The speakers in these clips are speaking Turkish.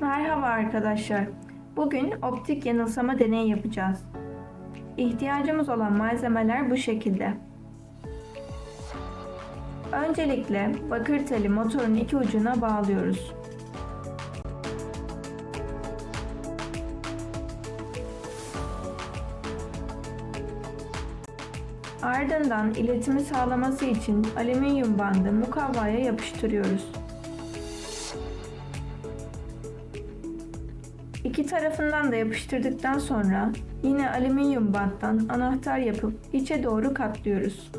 Merhaba arkadaşlar. Bugün optik yanılsama deneyi yapacağız. İhtiyacımız olan malzemeler bu şekilde. Öncelikle bakır teli motorun iki ucuna bağlıyoruz. Ardından iletimi sağlaması için alüminyum bandı mukavvaya yapıştırıyoruz. İki tarafından da yapıştırdıktan sonra yine alüminyum banttan anahtar yapıp içe doğru katlıyoruz.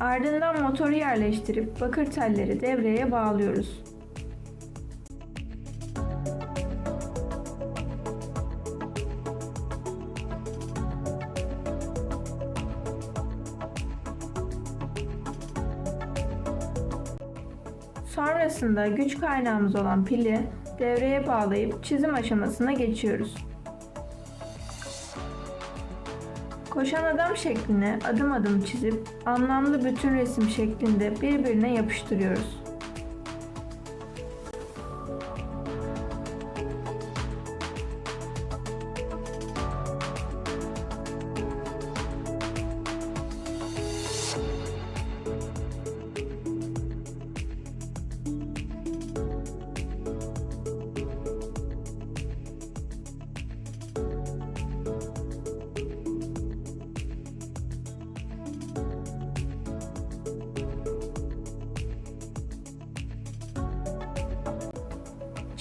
Ardından motoru yerleştirip bakır telleri devreye bağlıyoruz. Sonrasında güç kaynağımız olan pili devreye bağlayıp çizim aşamasına geçiyoruz. Koşan adam şeklini adım adım çizip anlamlı bütün resim şeklinde birbirine yapıştırıyoruz.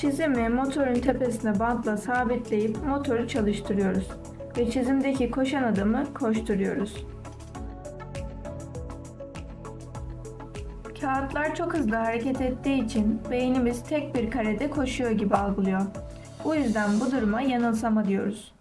Çizimi motorun tepesine bantla sabitleyip motoru çalıştırıyoruz ve çizimdeki koşan adamı koşturuyoruz. Kağıtlar çok hızlı hareket ettiği için beynimiz tek bir karede koşuyor gibi algılıyor. Bu yüzden bu duruma yanılsama diyoruz.